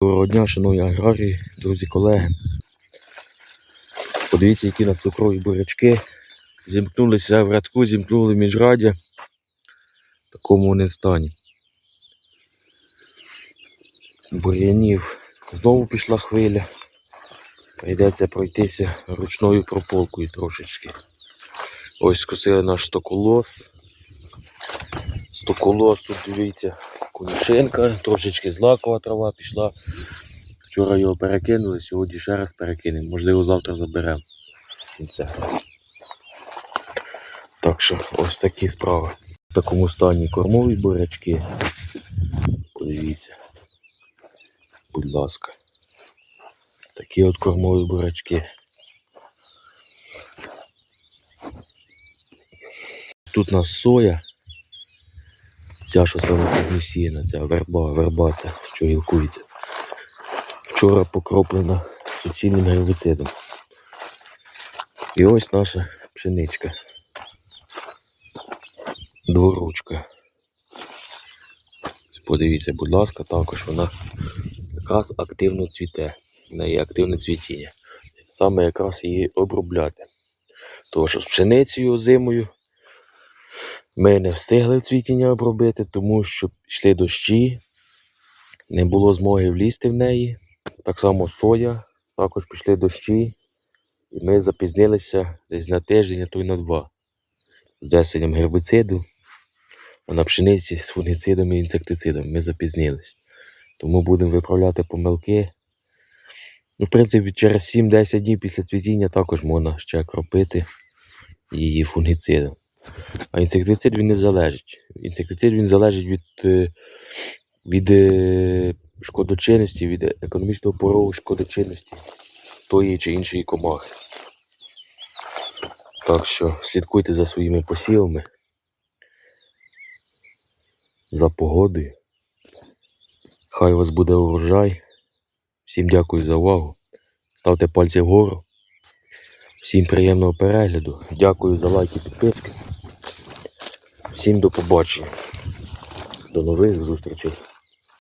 Доброго дня, шановні аграрії, друзі, колеги. Подивіться, які нас цукрові бурячки. Зімкнулися в рядку, зімкнули. В такому вони стані. Бур'янів знову пішла хвиля. Прийдеться пройтися ручною прополкою трошечки. Ось скосили наш стоколос. Стоколос тут дивіться, конюшинка, трошечки злакова трава пішла. Вчора його перекинули, сьогодні ще раз перекинемо. Можливо, завтра заберемо з кінця. Так що ось такі справи. В такому стані кормові бурячки. Подивіться. Будь ласка. Такі от кормові бурячки. Тут у нас соя. Ця, що саме посіяна, ця верба, верба ця, що гілкується. Вчора покроплена суцільним гербіцидом. І ось наша пшеничка. Дворучка. Подивіться, будь ласка, також вона якраз активно цвіте. В неї активне цвітіння. Саме якраз її обробляти. Тому що з пшеницею зимою ми не встигли цвітіння обробити, тому що йшли дощі, не було змоги влізти в неї. Так само соя, також пішли дощі, і ми запізнилися десь на тиждень, а то й на два. З десенням гербіциду, а на пшениці з фунгіцидами і інсектицидами ми запізнились. Тому будемо виправляти помилки. Ну, в принципі, через 7-10 днів після цвітіння також можна ще кропити її фунгіцидом. А інсектицид він не залежить. Інсектицид він залежить від, е, від е, шкодочинності, від економічного порогу шкодочинності тої чи іншої комахи. Так що слідкуйте за своїми посівами, за погодою. Хай у вас буде урожай. Всім дякую за увагу. Ставте пальці вгору. Всім приємного перегляду. Дякую за лайки, підписки. Всім до побачення. До нових зустрічей.